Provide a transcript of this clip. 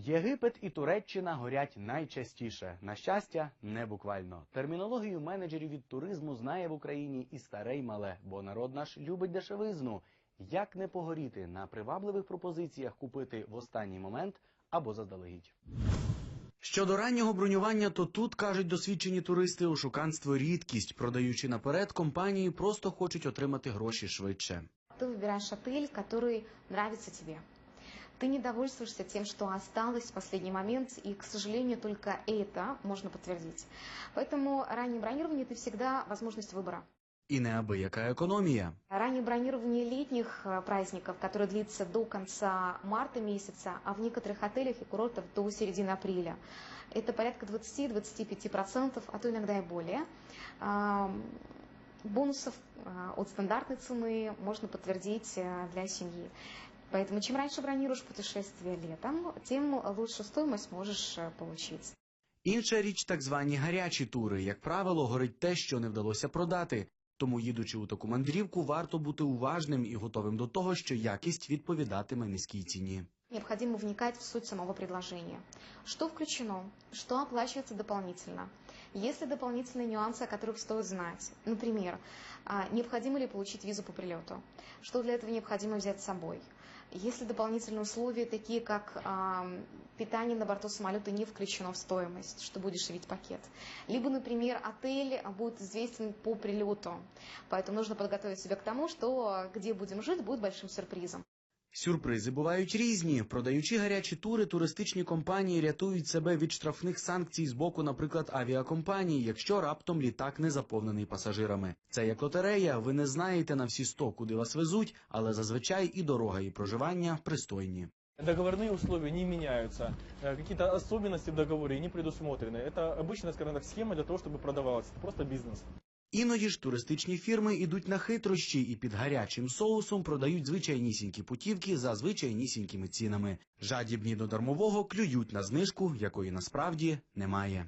Єгипет і Туреччина горять найчастіше. На щастя, не буквально. Термінологію менеджерів від туризму знає в Україні і старе, й мале, бо народ наш любить дешевизну. Як не погоріти на привабливих пропозиціях купити в останній момент або заздалегідь. Щодо раннього бронювання, то тут кажуть досвідчені туристи, ошуканство рідкість. Продаючи наперед, компанії просто хочуть отримати гроші швидше. Ты выбираешь отель, который нравится тебе. Ты не довольствуешься тем, что осталось в последний момент, и, к сожалению, только это можно подтвердить. Поэтому раннее бронирование – это всегда возможность выбора. І неабияка економія. Раннее бронирование летних э, праздников, которое длится до конца марта месяца, а в некоторых отелях и курортах до середины апреля. Это порядка 20-25%, а то иногда и более. Ам, Бонусов а, от стандартной цены можно подтвердить э, для семьи. Поэтому чем раньше бронируешь путешествие летом, тем лучшую стоимость можешь э, получить. Інша річ так звані гарячі тури. Як правило, горить те, що не вдалося продати. Тому, їдучи у таку мандрівку, варто бути уважним і готовим до того, що якість відповідатиме низькій ціні. Необходимо вникать в суть самого предложения. Что включено, что оплачивается дополнительно. Есть ли дополнительные нюансы, о которых стоит знать? Например, а, необходимо ли получить визу по прилету? Что для этого необходимо взять с собой? Есть ли дополнительные условия, такие как а, питание на борту самолета не включено в стоимость, что будет шевить пакет? Либо, например, отель будет известен по прилету, поэтому нужно подготовить себя к тому, что где будем жить, будет большим сюрпризом. Сюрпризи бувають різні. Продаючи гарячі тури, туристичні компанії рятують себе від штрафних санкцій з боку, наприклад, авіакомпаній, якщо раптом літак не заповнений пасажирами. Це як лотерея. Ви не знаєте на всі сто, куди вас везуть, але зазвичай і дорога, і проживання пристойні. Договорные условия не меняются, э, какие-то особенности в договоре не предусмотрены. Это обычная, скажем так, схема для того, чтобы продавалось. Это просто бизнес. Іноді ж туристичні фірми ідуть на хитрощі і під гарячим соусом продають звичайнісінькі путівки за звичайнісінькими цінами. Жадібні до дармового клюють на знижку, якої насправді немає.